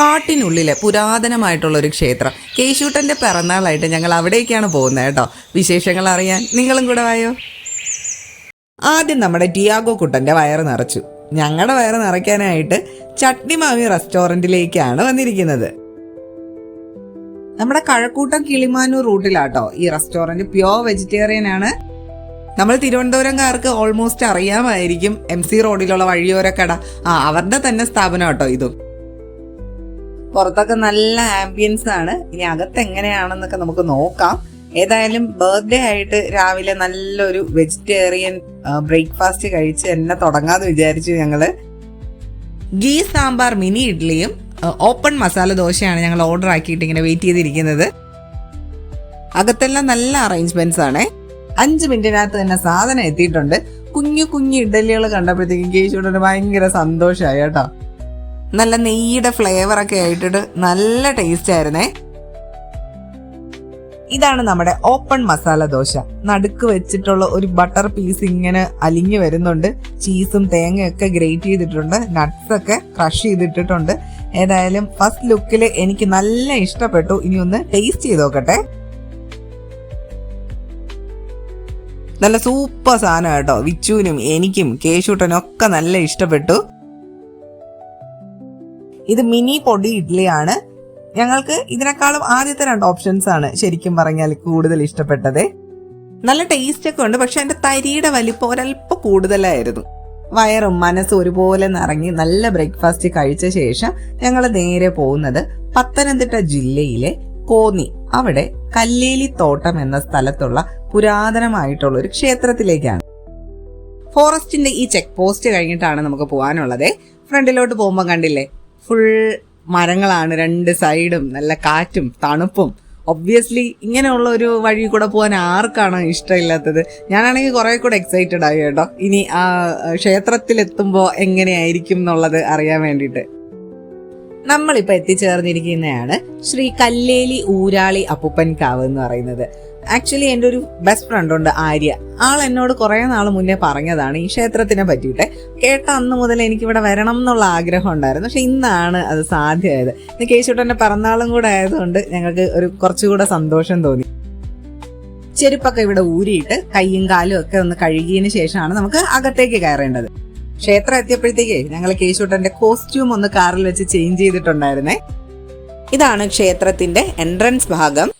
കാട്ടിനുള്ളിലെ പുരാതനമായിട്ടുള്ള ഒരു ക്ഷേത്രം. കേശൂട്ടന്റെ പിറന്നാളായിട്ട് ഞങ്ങൾ അവിടേക്കാണ് പോകുന്നത് കേട്ടോ. വിശേഷങ്ങൾ അറിയാൻ നിങ്ങളും കൂടെ വായോ? ആദ്യം നമ്മുടെ ടിയാഗോ കുട്ടന്റെ വയറ് നിറച്ചു. ഞങ്ങളുടെ വയറ് നിറയ്ക്കാനായിട്ട് ചട്നിമാവി റെസ്റ്റോറന്റിലേക്കാണ് വന്നിരിക്കുന്നത്. നമ്മുടെ കഴക്കൂട്ടം കിളിമാനൂർ റൂട്ടിലാട്ടോ ഈ റെസ്റ്റോറന്റ്. പ്യോർ വെജിറ്റേറിയൻ ആണ്. നമ്മൾ തിരുവനന്തപുരംകാർക്ക് ഓൾമോസ്റ്റ് അറിയാമായിരിക്കും എം സി റോഡിലുള്ള വഴിയോര കട ആ അവരുടെ തന്നെ സ്ഥാപനം കേട്ടോ ഇതും. പുറത്തൊക്കെ നല്ല ആംബിയൻസ് ആണ്. ഇനി അകത്ത് എങ്ങനെയാണെന്നൊക്കെ നമുക്ക് നോക്കാം. ഏതായാലും ബർത്ത്ഡേ ആയിട്ട് രാവിലെ നല്ലൊരു വെജിറ്റേറിയൻ ബ്രേക്ക്ഫാസ്റ്റ് കഴിച്ച് എന്നെ തുടങ്ങാന്ന് വിചാരിച്ചു ഞങ്ങൾ. ഗീ സാമ്പാർ മിനി ഇഡ്ഡലിയും ഓപ്പൺ മസാല ദോശയാണ് ഞങ്ങൾ ഓർഡർ ആക്കിയിട്ട് ഇങ്ങനെ വെയിറ്റ് ചെയ്തിരിക്കുന്നത്. അകത്തെല്ലാം നല്ല അറേഞ്ച്മെന്റ്സ് ആണ്. അഞ്ച് മിനിറ്റിനകത്ത് തന്നെ സാധനം എത്തിയിട്ടുണ്ട്. കുഞ്ഞു കുഞ്ഞു ഇഡ്ഡലികൾ കണ്ടപ്പോഴത്തേക്കും കേശുവിന് ഭയങ്കര സന്തോഷമായി കേട്ടോ. നല്ല നെയ്യുടെ ഫ്ലേവർ ഒക്കെ ആയിട്ടിട്ട് നല്ല ടേസ്റ്റ് ആയിരുന്നേ. ഇതാണ് നമ്മുടെ ഓപ്പൺ മസാല ദോശ. നടുക്ക് വെച്ചിട്ടുള്ള ഒരു ബട്ടർ പീസ് ഇങ്ങനെ അലിഞ്ഞു വരുന്നുണ്ട്. ചീസും തേങ്ങയൊക്കെ ഗ്രേറ്റ് ചെയ്തിട്ടുണ്ട്. നട്ട്സ് ഒക്കെ ക്രഷ് ചെയ്തിട്ടിട്ടുണ്ട്. ഏതായാലും ഫസ്റ്റ് ലുക്കിൽ എനിക്ക് നല്ല ഇഷ്ടപ്പെട്ടു. ഇനി ഒന്ന് ടേസ്റ്റ് ചെയ്ത് നോക്കട്ടെ. നല്ല സൂപ്പർ സാധനം കേട്ടോ. വിച്ചുവിനും എനിക്കും കേശൂട്ടനും ഒക്കെ നല്ല ഇഷ്ടപ്പെട്ടു. ഇത് മിനി പൊടി ഇഡ്ഡലിയാണ് ഞങ്ങൾക്ക് ഇതിനേക്കാളും ആദ്യത്തെ രണ്ട് ഓപ്ഷൻസ് ആണ് ശരിക്കും പറഞ്ഞാൽ കൂടുതൽ ഇഷ്ടപ്പെട്ടത്. നല്ല ടേസ്റ്റ് ഒക്കെ ഉണ്ട് പക്ഷെ അതിന്റെ തരിയുടെ വലിപ്പം ഒരല്പം കൂടുതലായിരുന്നു. വയറും മനസ്സും ഒരുപോലെ നിറങ്ങി നല്ല ബ്രേക്ക്ഫാസ്റ്റ് കഴിച്ച ശേഷം ഞങ്ങൾ നേരെ പോകുന്നത് പത്തനംതിട്ട ജില്ലയിലെ കോന്നി അവിടെ കല്ലേലി തോട്ടം എന്ന സ്ഥലത്തുള്ള പുരാതനമായിട്ടുള്ള ഒരു ക്ഷേത്രത്തിലേക്കാണ്. ഫോറസ്റ്റിന്റെ ഈ ചെക്ക് പോസ്റ്റ് കഴിഞ്ഞിട്ടാണ് നമുക്ക് പോകാനുള്ളത്. ഫ്രണ്ടിലോട്ട് പോകുമ്പോൾ കണ്ടില്ലേ ഫുൾ മരങ്ങളാണ് രണ്ട് സൈഡും നല്ല കാറ്റും തണുപ്പും. ഒബ്വിയസ്ലി ഇങ്ങനെയുള്ള ഒരു വഴി കൂടെ പോകാൻ ആർക്കാണ് ഇഷ്ടമില്ലാത്തത്? ഞാനാണെങ്കിൽ കുറെ കൂടെ എക്സൈറ്റഡ് ആയി കേട്ടോ. ഇനി ആ ക്ഷേത്രത്തിൽ ക്ഷേത്രത്തിലെത്തുമ്പോൾ എങ്ങനെയായിരിക്കും എന്നുള്ളത് അറിയാൻ വേണ്ടിയിട്ട്. നമ്മളിപ്പോൾ എത്തിച്ചേർന്നിരിക്കുന്നതാണ് ശ്രീ കല്ലേലി ഊരാളി അപ്പുപ്പൻ കാവ് എന്ന് പറയുന്നത്. ആക്ച്വലി എന്റെ ഒരു ബെസ്റ്റ് ഫ്രണ്ട് ഉണ്ട് ആര്യ. ആൾ എന്നോട് കുറേ നാൾ മുന്നേ പറഞ്ഞതാണ് ഈ ക്ഷേത്രത്തിനെ പറ്റിയിട്ട്. കേട്ട അന്ന് മുതൽ എനിക്ക് ഇവിടെ വരണം എന്നുള്ള ആഗ്രഹം ഉണ്ടായിരുന്നു. പക്ഷെ ഇന്നാണ് അത് സാധ്യമായത്. ഇന്ന് കേശുട്ടന്റെ പിറന്നാളും കൂടെ ആയതുകൊണ്ട് ഞങ്ങൾക്ക് ഒരു കുറച്ചുകൂടെ സന്തോഷം തോന്നി. ചെരുപ്പൊക്കെ ഇവിടെ ഊരിയിട്ട് കൈയും കാലും ഒക്കെ ഒന്ന് കഴുകിയതിന് ശേഷമാണ് നമുക്ക് അകത്തേക്ക് കയറേണ്ടത്. ക്ഷേത്രം എത്തിയപ്പോഴത്തേക്ക് ഞങ്ങൾ കേശുട്ടന്റെ കോസ്റ്റ്യൂം ഒന്ന് കാറിൽ വെച്ച് ചേഞ്ച് ചെയ്തിട്ടുണ്ടായിരുന്നേ. ഇതാണ് ക്ഷേത്രത്തിന്റെ എൻട്രൻസ് ഭാഗം.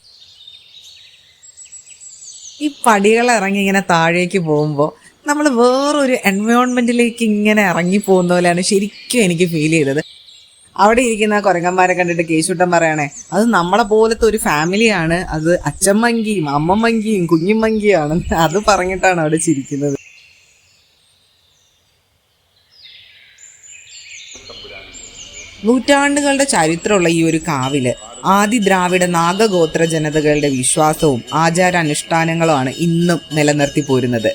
ഈ പടികൾ ഇറങ്ങി ഇങ്ങനെ താഴേക്ക് പോകുമ്പോൾ നമ്മൾ വേറൊരു എൻവയോൺമെന്റിലേക്ക് ഇങ്ങനെ ഇറങ്ങി പോകുന്ന പോലെയാണ് ശരിക്കും എനിക്ക് ഫീൽ ചെയ്തത്. അവിടെ ഇരിക്കുന്ന കുരങ്ങന്മാരെ കണ്ടിട്ട് കേശുട്ടൻ പറയണേ അത് നമ്മളെ പോലത്തെ ഒരു ഫാമിലിയാണ് അത് അച്ഛമ്മങ്കിയും അമ്മമ്മങ്കിയും കുഞ്ഞുമങ്കിയാണ് അത് പറഞ്ഞിട്ടാണ് അവിടെ ചിരിക്കുന്നത്. നൂറ്റാണ്ടുകളുടെ ചരിത്രമുള്ള ഈ ഒരു കാവിൽ ആദി ദ്രാവിഡ നാഗഗോത്ര ജനതകളുടെ വിശ്വാസവും ആചാരാനുഷ്ഠാനങ്ങളുമാണ് ഇന്നും നിലനിർത്തി പോരുന്നത്.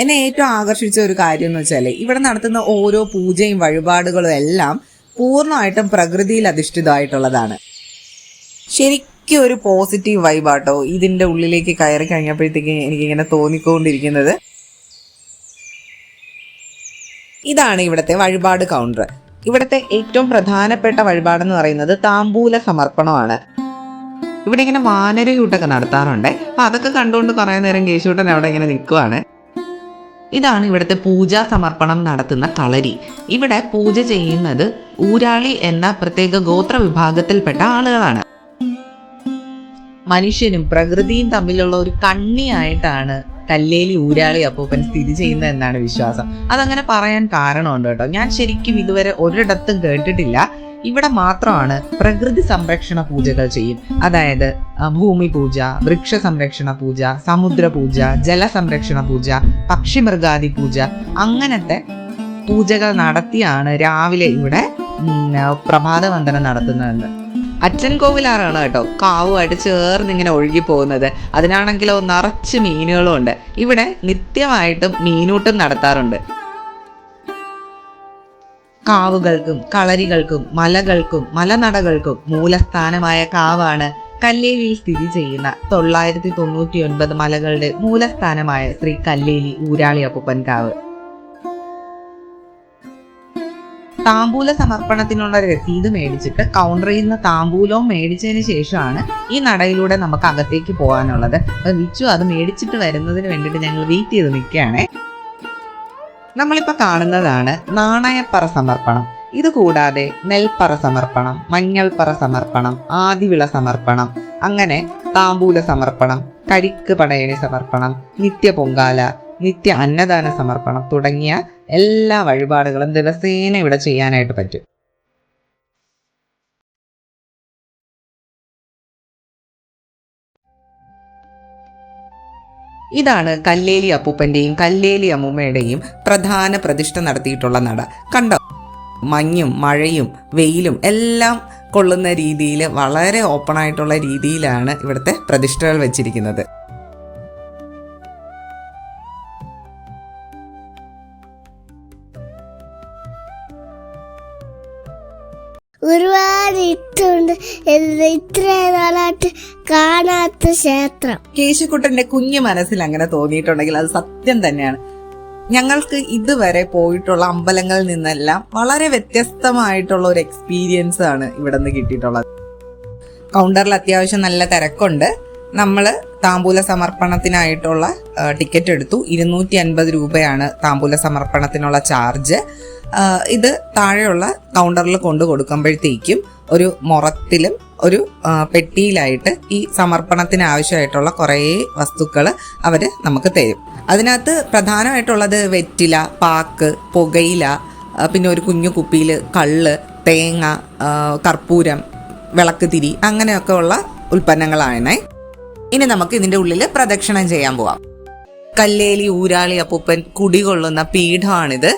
എന്നെ ഏറ്റവും ആകർഷിച്ച ഒരു കാര്യം എന്ന് വെച്ചാൽ ഇവിടെ നടത്തുന്ന ഓരോ പൂജയും വഴിപാടുകളും എല്ലാം പൂർണമായിട്ടും പ്രകൃതിയിൽ അധിഷ്ഠിതമായിട്ടുള്ളതാണ്. ശരിക്കും ഒരു പോസിറ്റീവ് വൈബാട്ടോ ഇതിന്റെ ഉള്ളിലേക്ക് കയറി കഴിഞ്ഞപ്പോഴത്തേക്ക് എനിക്കിങ്ങനെ തോന്നിക്കൊണ്ടിരിക്കുന്നത്. ഇതാണ് ഇവിടുത്തെ വഴിപാട് കൗണ്ടർ. ഇവിടുത്തെ ഏറ്റവും പ്രധാനപ്പെട്ട വഴിപാടെന്ന് പറയുന്നത് താമ്പൂല സമർപ്പണമാണ്. ഇവിടെ ഇങ്ങനെ വാനരയൂട്ടൊക്കെ നടത്താറുണ്ട്. അപ്പൊ അതൊക്കെ കണ്ടുകൊണ്ട് കുറേ നേരം കേശൂട്ടൻ അവിടെ ഇങ്ങനെ നിൽക്കുവാണ്. ഇതാണ് ഇവിടുത്തെ പൂജാ സമർപ്പണം നടത്തുന്ന കളരി. ഇവിടെ പൂജ ചെയ്യുന്നത് ഊരാളി എന്ന പ്രത്യേക ഗോത്ര വിഭാഗത്തിൽപ്പെട്ട ആളുകളാണ്. മനുഷ്യനും പ്രകൃതിയും തമ്മിലുള്ള ഒരു കണ്ണിയായിട്ടാണ് കല്ലേലി ഊരാളി അപ്പൂപ്പൻ സ്ഥിതി ചെയ്യുന്ന എന്നാണ് വിശ്വാസം. അതങ്ങനെ പറയാൻ കാരണമുണ്ട് കേട്ടോ. ഞാൻ ശരിക്കും ഇതുവരെ ഒരിടത്തും കേട്ടിട്ടില്ല. ഇവിടെ മാത്രമാണ് പ്രകൃതി സംരക്ഷണ പൂജകൾ ചെയ്യും. അതായത് ഭൂമി പൂജ വൃക്ഷ സംരക്ഷണ പൂജ സമുദ്ര പൂജ ജല സംരക്ഷണ പൂജ പക്ഷിമൃഗാദി പൂജ അങ്ങനത്തെ പൂജകൾ നടത്തിയാണ് രാവിലെ ഇവിടെ ഉം, പ്രഭാത വന്ദനം നടത്തുന്നതെന്ന് അച്ഛൻ കോവിലാറാണ് കേട്ടോ. കാവുമായിട്ട് ചേർന്ന് ഇങ്ങനെ ഒഴുകി പോകുന്നത് അതിനാണെങ്കിലോ നിറച്ച് മീനുകളും ഉണ്ട്. ഇവിടെ നിത്യമായിട്ടും മീനൂട്ടം നടത്താറുണ്ട്. കാവുകൾക്കും കളരികൾക്കും മലകൾക്കും മലനടകൾക്കും മൂലസ്ഥാനമായ കാവാണ് കല്ലേലിയിൽ സ്ഥിതി ചെയ്യുന്ന തൊള്ളായിരത്തി തൊണ്ണൂറ്റി ഒൻപത് മലകളുടെ മൂലസ്ഥാനമായ ശ്രീ കല്ലേലി ഊരാളി കാവ്. താമ്പൂല സമർപ്പണത്തിനുള്ള രസീത് മേടിച്ചിട്ട് കൗണ്ടറിൽ നിന്ന് താമ്പൂലവും മേടിച്ചതിന് ശേഷമാണ് ഈ നടയിലൂടെ നമുക്ക് അകത്തേക്ക് പോകാനുള്ളത്. അപ്പൊ വിച്ചു അത് മേടിച്ചിട്ട് വരുന്നതിന് വേണ്ടിയിട്ട് ഞങ്ങൾ വെയിറ്റ് ചെയ്ത് നിൽക്കുകയാണേ. നമ്മളിപ്പോൾ കാണുന്നതാണ് നാണയപ്പറ സമർപ്പണം. ഇത് കൂടാതെ നെൽപ്പറ സമർപ്പണം മഞ്ഞൾപ്പറ സമർപ്പണം ആദിവിള സമർപ്പണം അങ്ങനെ താമ്പൂല സമർപ്പണം കരിക്ക് പടയണി സമർപ്പണം നിത്യ പൊങ്കാല നിത്യ അന്നദാന സമർപ്പണം തുടങ്ങിയ എല്ലാ വഴിപാടുകളും ദിവസേന ഇവിടെ ചെയ്യാനായിട്ട് പറ്റും. ഇതാണ് കല്ലേലി അപ്പൂപ്പന്റെയും കല്ലേലി അമ്മൂമ്മയുടെയും പ്രധാന പ്രതിഷ്ഠ നടത്തിയിട്ടുള്ള നട. കണ്ടോ? മഞ്ഞും മഴയും വെയിലും എല്ലാം കൊള്ളുന്ന രീതിയിൽ വളരെ ഓപ്പണായിട്ടുള്ള രീതിയിലാണ് ഇവിടുത്തെ പ്രതിഷ്ഠകൾ വെച്ചിരിക്കുന്നത്. ഒരുപാട് ഇട്ടുണ്ട് ഇത്രയും നാളായിട്ട് കാണാത്ത ക്ഷേത്രം. കേശുക്കുട്ടന്റെ കുഞ്ഞു മനസ്സിൽ അങ്ങനെ തോന്നിയിട്ടുണ്ടെങ്കിൽ അത് സത്യം തന്നെയാണ്. ഞങ്ങൾക്ക് ഇതുവരെ പോയിട്ടുള്ള അമ്പലങ്ങളിൽ നിന്നെല്ലാം വളരെ വ്യത്യസ്തമായിട്ടുള്ള ഒരു എക്സ്പീരിയൻസ് ആണ് ഇവിടെ നിന്ന് കിട്ടിയിട്ടുള്ളത്. കൗണ്ടറിൽ അത്യാവശ്യം നല്ല തിരക്കുണ്ട്. നമ്മൾ താമ്പൂല സമർപ്പണത്തിനായിട്ടുള്ള ടിക്കറ്റ് എടുത്തു. ഇരുന്നൂറ്റി അൻപത് രൂപയാണ് താമ്പൂല സമർപ്പണത്തിനുള്ള ചാർജ് ഇത് താഴെയുള്ള കൗണ്ടറിൽ കൊണ്ടു കൊടുക്കുമ്പോഴത്തേക്കും ഒരു മുറത്തിലും ഒരു പെട്ടിയിലായിട്ട് ഈ സമർപ്പണത്തിന് ആവശ്യമായിട്ടുള്ള കുറേ വസ്തുക്കൾ അവർ നമുക്ക് തരും. അതിനകത്ത് പ്രധാനമായിട്ടുള്ളത് വെറ്റില പാക്ക് പുകയില പിന്നെ ഒരു കുഞ്ഞു കുപ്പിയിൽ കള്ള് തേങ്ങ കർപ്പൂരം വിളക്ക് തിരി അങ്ങനെയൊക്കെ ഉള്ള ഉൽപ്പന്നങ്ങളാണ്. ഇനി നമുക്ക് ഇതിന്റെ ഉള്ളിൽ പ്രദക്ഷിണം ചെയ്യാൻ പോവാം. കല്ലേലി ഊരാളി അപ്പൂപ്പൻ കുടികൊള്ളുന്ന പീഠമാണിത്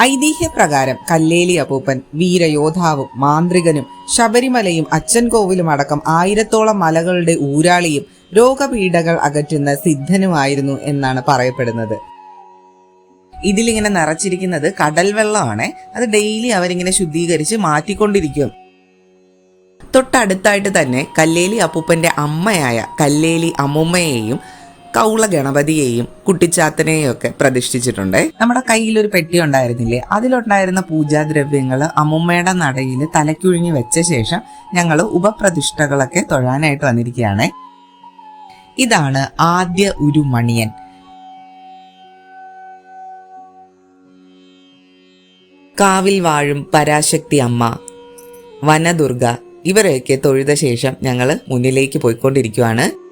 ഐതിഹ്യപ്രകാരം കല്ലേലി അപ്പൂപ്പൻ വീരയോധാവും മാന്ത്രികനും ശബരിമലയും അച്ഛൻകോവിലും അടക്കം ആയിരത്തോളം മലകളുടെ ഊരാളിയും രോഗപീഠകൾ അകറ്റുന്ന സിദ്ധനുമായിരുന്നു എന്നാണ് പറയപ്പെടുന്നത്. ഇതിലിങ്ങനെ നിറച്ചിരിക്കുന്നത് കടൽ വെള്ളമാണ് അത് ഡെയിലി അവരിങ്ങനെ ശുദ്ധീകരിച്ച് മാറ്റിക്കൊണ്ടിരിക്കും. തൊട്ടടുത്തായിട്ട് തന്നെ കല്ലേലി അപ്പൂപ്പന്റെ അമ്മയായ കല്ലേലി അമ്മുമ്മയെയും കൗള ഗണപതിയെയും കുട്ടിച്ചാത്തനെയും ഒക്കെ പ്രതിഷ്ഠിച്ചിട്ടുണ്ട്. നമ്മുടെ കയ്യിൽ ഒരു പെട്ടി ഉണ്ടായിരുന്നില്ലേ? അതിലുണ്ടായിരുന്ന പൂജാദ്രവ്യങ്ങൾ അമ്മുമ്മയുടെ നടയിൽ തലക്കുഴിഞ്ഞു വെച്ച ശേഷം ഞങ്ങൾ ഉപപ്രതിഷ്ഠകളൊക്കെ തൊഴാനായിട്ട് വന്നിരിക്കുകയാണ്. ഇതാണ് ആദ്യ ഒരു മണിയൻ. കാവിൽ വാഴും പരാശക്തി അമ്മ വനദുർഗ ഇവരെയൊക്കെ തൊഴുത ശേഷം ഞങ്ങൾ മുന്നിലേക്ക് പോയിക്കൊണ്ടിരിക്കുവാണ്.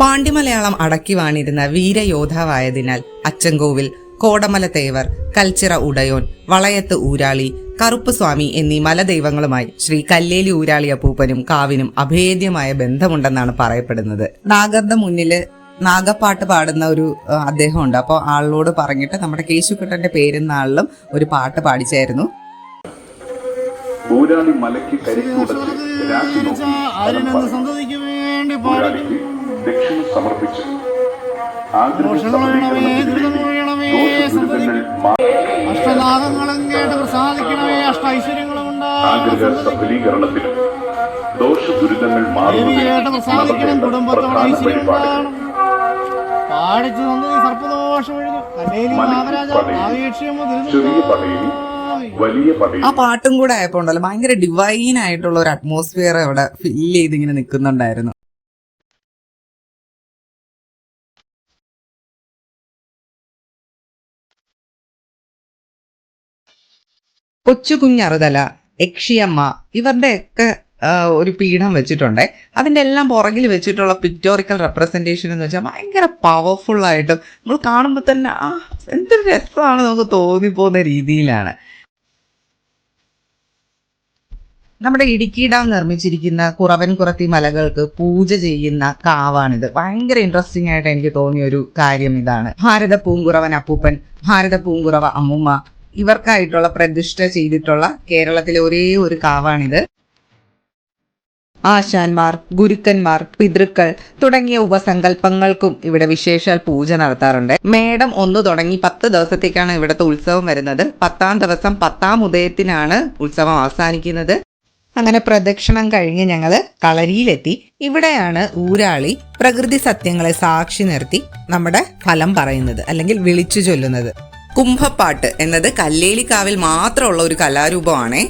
പാണ്ഡ്യമലയാളം അടക്കി വാണിരുന്ന വീരയോദ്ധാവായതിനാൽ അച്ചൻകോവിൽ കോടമല തേവർ കൽച്ചിറ ഉടയോൻ വളയത്ത് ഊരാളി കറുപ്പ് സ്വാമി എന്നീ മലദൈവങ്ങളുമായി ശ്രീ കല്ലേലി ഊരാളി അപ്പൂപ്പനും കാവിനും അഭേദ്യമായ ബന്ധമുണ്ടെന്നാണ് പറയപ്പെടുന്നത്. നാഗറിന്റെ മുന്നിൽ നാഗപ്പാട്ട് പാടുന്ന ഒരു അദ്ദേഹം അദ്ദേഹമുണ്ട്. അപ്പോൾ ആളിനോട് പറഞ്ഞിട്ട് നമ്മുടെ കേശുക്കുട്ടന്റെ പേരുന്നാളിലും ഒരു പാട്ട് പാടിച്ചായിരുന്നു. ഊരാളി മലയ്ക്ക് രാശി നോക്കി ദക്ഷിണ സമർപ്പിച്ച് അഷ്ടനാഗങ്ങളും കേട്ട് പ്രസാദിക്കണമേ അഷ്ട ഐശ്വര്യങ്ങളും സഫലീകരണത്തിനും ദോഷ ദുരിതങ്ങൾ കുടുംബത്തോടെ ഐശ്വര്യം ഉണ്ടാകണം. പാടിച്ചു സർപ്പദോഷം ഒഴിഞ്ഞു. കല്ലേലി ആവേക്ഷ്യമോ ആ പാട്ടും കൂടെ ആയപ്പോ ഉണ്ടല്ലോ ഭയങ്കര ഡിവൈൻ ആയിട്ടുള്ള ഒരു അറ്റ്മോസ്ഫിയർ അവിടെ ഫില്ല് ചെയ്ത് ഇങ്ങനെ നിൽക്കുന്നുണ്ടായിരുന്നു. കൊച്ചു കുഞ്ഞറുതല യക്ഷിയമ്മ ഇവരുടെയൊക്കെ ഒരു പീഠം വെച്ചിട്ടുണ്ട്. അതിന്റെ എല്ലാം പുറകിൽ വെച്ചിട്ടുള്ള പിക്ടോറിക്കൽ റെപ്രസെന്റേഷൻ എന്ന് വെച്ചാൽ ഭയങ്കര പവർഫുള്ളായിട്ടും നമ്മൾ കാണുമ്പോൾ തന്നെ ആ എന്തൊരു രസമാണ് നമുക്ക് തോന്നിപ്പോകുന്ന രീതിയിലാണ്. നമ്മുടെ ഇടുക്കി ഡാം നിർമ്മിച്ചിരിക്കുന്ന കുറവൻ കുറത്തി മലകൾക്ക് പൂജ ചെയ്യുന്ന കാവാണിത്. ഭയങ്കര ഇൻട്രസ്റ്റിംഗ് ആയിട്ട് എനിക്ക് തോന്നിയ ഒരു കാര്യം ഇതാണ്. ഭാരത പൂങ്കുറവൻ അപ്പൂപ്പൻ ഭാരത പൂങ്കുറവ അമ്മുമ്മ ഇവർക്കായിട്ടുള്ള പ്രതിഷ്ഠ ചെയ്തിട്ടുള്ള കേരളത്തിലെ ഒരേ ഒരു കാവാണിത്. ആശാന്മാർ ഗുരുക്കന്മാർ പിതൃക്കൾ തുടങ്ങിയ ഉപസങ്കല്പങ്ങൾക്കും ഇവിടെ വിശേഷാൽ പൂജ നടത്താറുണ്ട്. മേടം ഒന്ന് തുടങ്ങി പത്ത് ദിവസത്തേക്കാണ് ഇവിടുത്തെ ഉത്സവം വരുന്നത്. പത്താം ദിവസം പത്താം ഉദയത്തിനാണ് ഉത്സവം അവസാനിക്കുന്നത്. അങ്ങനെ പ്രദക്ഷിണം കഴിഞ്ഞ് ഞങ്ങൾ കളരിയിലെത്തി. ഇവിടെയാണ് ഊരാളി പ്രകൃതി സത്യങ്ങളെ സാക്ഷി നിർത്തി നമ്മുടെ ഫലം പറയുന്നത് അല്ലെങ്കിൽ വിളിച്ചു ചൊല്ലുന്നത്. കുംഭപ്പാട്ട് എന്നത് കല്ലേലിക്കാവിൽ മാത്രമുള്ള ഒരു കലാരൂപമാണ്.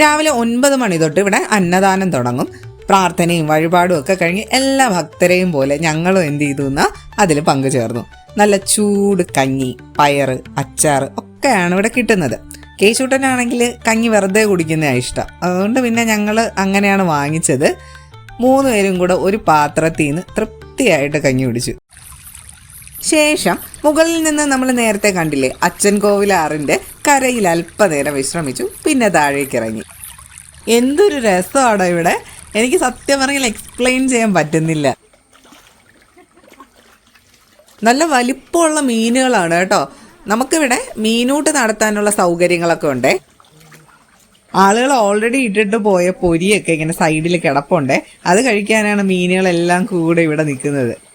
രാവിലെ ഒൻപത് മണി തൊട്ട് ഇവിടെ അന്നദാനം തുടങ്ങും. പ്രാർത്ഥനയും വഴിപാടും ഒക്കെ കഴിഞ്ഞ് എല്ലാ ഭക്തരെയും പോലെ ഞങ്ങളും എന്ത് ചെയ്തു എന്നാൽ അതിൽ പങ്കുചേർന്നു. നല്ല ചൂട് കഞ്ഞി പയറ് അച്ചാർ ഒക്കെയാണ് ഇവിടെ കിട്ടുന്നത്. കേശൂട്ടനാണെങ്കിൽ കഞ്ഞി വെറുതെ കുടിക്കുന്നതാണ് ഇഷ്ടം. അതുകൊണ്ട് പിന്നെ ഞങ്ങൾ അങ്ങനെയാണ് വാങ്ങിച്ചത്. മൂന്ന് പേരും കൂടെ ഒരു പാത്രത്തിൽ നിന്ന് തൃപ്തിയായിട്ട് കഞ്ഞി കുടിച്ചു. ശേഷം മുകളിൽ നിന്ന് നമ്മൾ നേരത്തെ കണ്ടില്ലേ അച്ഛൻ കോവിലാറിന്റെ കരയിൽ അല്പനേരം വിശ്രമിച്ചു പിന്നെ താഴേക്ക് ഇറങ്ങി. എന്തൊരു രസമാണ് ഇവിടെ. എനിക്ക് സത്യം പറഞ്ഞാൽ എക്സ്പ്ലെയിൻ ചെയ്യാൻ പറ്റുന്നില്ല. നല്ല വലിപ്പമുള്ള മീനുകളാണ് കേട്ടോ. നമുക്കിവിടെ മീനൂട്ട് നടത്താനുള്ള സൗകര്യങ്ങളൊക്കെ ഉണ്ട്. ആളുകൾ ഓൾറെഡി ഇട്ടിട്ട് പോയ പൊരിയൊക്കെ ഇങ്ങനെ സൈഡിൽ കിടപ്പുണ്ട്. അത് കഴിക്കാനാണ് മീനുകളെല്ലാം കൂടെ ഇവിടെ നിൽക്കുന്നത്.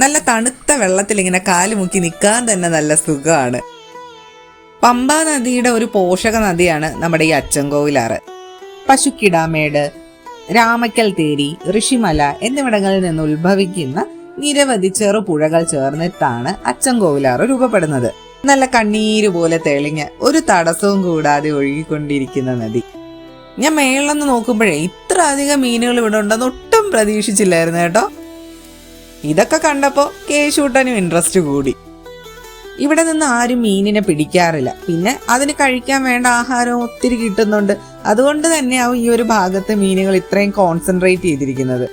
നല്ല തണുത്ത വെള്ളത്തിൽ ഇങ്ങനെ കാൽ മുക്കി നിൽക്കാൻ തന്നെ നല്ല സുഖമാണ്. പമ്പ നദിയുടെ ഒരു പോഷക നദിയാണ് നമ്മുടെ ഈ അച്ചൻകോവിലാറ്. പശുക്കിടാമേട് രാമക്കൽ തേരി ഋഷിമല എന്നിവിടങ്ങളിൽ നിന്ന് ഉത്ഭവിക്കുന്ന നിരവധി ചെറുപുഴകൾ ചേർന്നിട്ടാണ് അച്ചൻകോവിലാറ് രൂപപ്പെടുന്നത്. നല്ല കണ്ണീര് പോലെ തെളിഞ്ഞ് ഒരു തടസ്സവും കൂടാതെ ഒഴുകിക്കൊണ്ടിരിക്കുന്ന നദി. ഞാൻ മേളിലൊന്ന് നോക്കുമ്പോഴേ ഇത്ര അധികം മീനുകൾ ഇവിടെ ഉണ്ടെന്ന് ഒട്ടും പ്രതീക്ഷിച്ചില്ലായിരുന്നു കേട്ടോ. ഇതൊക്കെ കണ്ടപ്പോൾ കേശൂട്ടനും ഇൻട്രസ്റ്റ് കൂടി. ഇവിടെ നിന്ന് ആരും മീനിനെ പിടിക്കാറില്ല. പിന്നെ അതിന് കഴിക്കാൻ വേണ്ട ആഹാരവും ഒത്തിരി കിട്ടുന്നുണ്ട്. അതുകൊണ്ട് തന്നെയാവും ഈ ഒരു ഭാഗത്ത് മീനുകൾ ഇത്രയും കോൺസെൻട്രേറ്റ് ചെയ്തിരിക്കുന്നത്.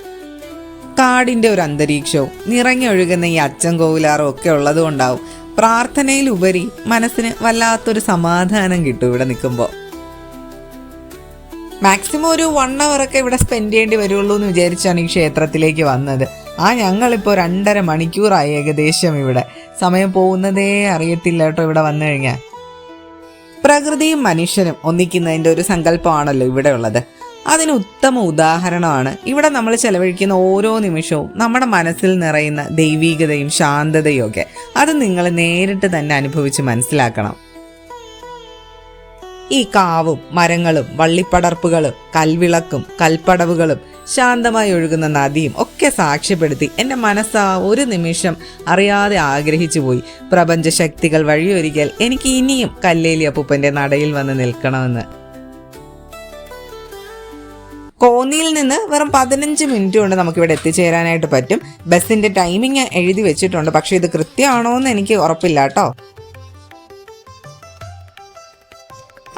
കാടിന്റെ ഒരു അന്തരീക്ഷവും നിറഞ്ഞൊഴുകുന്ന ഈ അച്ചൻ കോവിലാറും ഒക്കെ ഉള്ളതുകൊണ്ടാവും പ്രാർത്ഥനയിലുപരി മനസ്സിന് വല്ലാത്തൊരു സമാധാനം കിട്ടും ഇവിടെ നിൽക്കുമ്പോൾ മാക്സിമം ഒരു വൺ ഒക്കെ ഇവിടെ സ്പെൻഡ് ചെയ്യേണ്ടി വരുള്ളൂ എന്ന് വിചാരിച്ചാണ് ഈ ക്ഷേത്രത്തിലേക്ക് വന്നത്. ആ ഞങ്ങളിപ്പോൾ രണ്ടര മണിക്കൂറായി ഏകദേശം ഇവിടെ. സമയം പോകുന്നതേ അറിയത്തില്ല കേട്ടോ ഇവിടെ വന്നു കഴിഞ്ഞാൽ പ്രകൃതിയും മനുഷ്യനും ഒന്നിക്കുന്നതിന്റെ ഒരു സങ്കല്പമാണല്ലോ ഇവിടെ ഉള്ളത്. അതിന് ഉത്തമ ഉദാഹരണമാണ് ഇവിടെ നമ്മൾ ചെലവഴിക്കുന്ന ഓരോ നിമിഷവും നമ്മുടെ മനസ്സിൽ നിറയുന്ന ദൈവീകതയും ശാന്തതയും ഒക്കെ. അത് നിങ്ങൾ നേരിട്ട് തന്നെ അനുഭവിച്ച് മനസ്സിലാക്കണം. ഈ കാവും മരങ്ങളും വള്ളിപ്പടർപ്പുകളും കൽവിളക്കും കൽപ്പടവുകളും ശാന്തമായി ഒഴുകുന്ന നദിയും ഒക്കെ സാക്ഷ്യപ്പെടുത്തി എന്റെ മനസ്സ് ഒരു നിമിഷം അറിയാതെ ആഗ്രഹിച്ചു പോയി. പ്രപഞ്ച ശക്തികൾ എനിക്ക് ഇനിയും കല്ലേലി അപ്പൂപ്പന്റെ നടയിൽ വന്ന് നിൽക്കണമെന്ന്. കോന്നിയിൽ നിന്ന് വെറും പതിനഞ്ച് മിനിറ്റ് കൊണ്ട് നമുക്കിവിടെ എത്തിച്ചേരാനായിട്ട് പറ്റും. ബസ്സിന്റെ ടൈമിംഗ് എഴുതി വെച്ചിട്ടുണ്ട്. പക്ഷേ ഇത് കൃത്യമാണോ എന്ന് എനിക്ക് ഉറപ്പില്ല കേട്ടോ.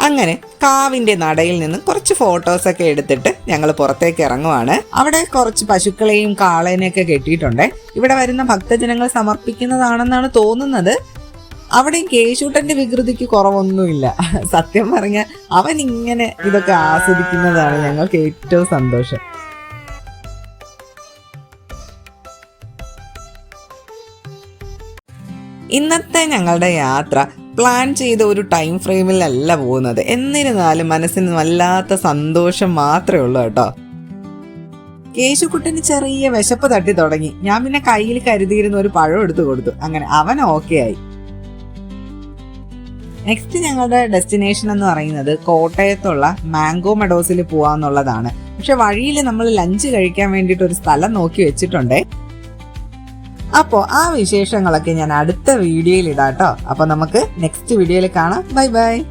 അങ്ങനെ കാവിന്റെ നടയിൽ നിന്ന് കുറച്ച് ഫോട്ടോസ് ഒക്കെ എടുത്തിട്ട് ഞങ്ങൾ പുറത്തേക്ക് ഇറങ്ങുവാണ്. അവിടെ കുറച്ച് പശുക്കളെയും കാളേനെയൊക്കെ കെട്ടിയിട്ടുണ്ട്. ഇവിടെ വരുന്ന ഭക്തജനങ്ങൾ സമർപ്പിക്കുന്നതാണെന്നാണ് തോന്നുന്നത്. അവിടെയും കേശൂട്ടന്റെ വികൃതിക്ക് കുറവൊന്നുമില്ല. സത്യം പറഞ്ഞ അവൻ ഇങ്ങനെ ഇതൊക്കെ ആസ്വദിക്കുന്നതാണ് ഞങ്ങൾക്ക് ഏറ്റവും സന്തോഷം. ഇന്നത്തെ ഞങ്ങളുടെ യാത്ര പ്ലാൻ ചെയ്ത ഒരു ടൈം ഫ്രെയിമിലല്ല പോകുന്നത്. എന്നിരുന്നാലും മനസ്സിന് വല്ലാത്ത സന്തോഷം മാത്രമേ ഉള്ളൂ കേട്ടോ. കേശുക്കുട്ടന് ചെറിയ വിശപ്പ് തട്ടി തുടങ്ങി. ഞാൻ പിന്നെ കയ്യിൽ കരുതിയിരുന്ന ഒരു പഴം എടുത്തു കൊടുത്തു. അങ്ങനെ അവൻ ഓക്കെ ആയി. നെക്സ്റ്റ് ഞങ്ങളുടെ ഡെസ്റ്റിനേഷൻ എന്ന് പറയുന്നത് കോട്ടയത്തുള്ള മാംഗോ മെഡോസിൽ പോവാന്നുള്ളതാണ്. പക്ഷെ വഴിയിൽ നമ്മൾ ലഞ്ച് കഴിക്കാൻ വേണ്ടിയിട്ട് ഒരു സ്ഥലം നോക്കി വെച്ചിട്ടുണ്ടേ. അപ്പോൾ ആ വിശേഷങ്ങളൊക്കെ ഞാൻ അടുത്ത വീഡിയോയിൽ ഇടാട്ടോ. അപ്പോൾ നമുക്ക് നെക്സ്റ്റ് വീഡിയോയിൽ കാണാം. Bye bye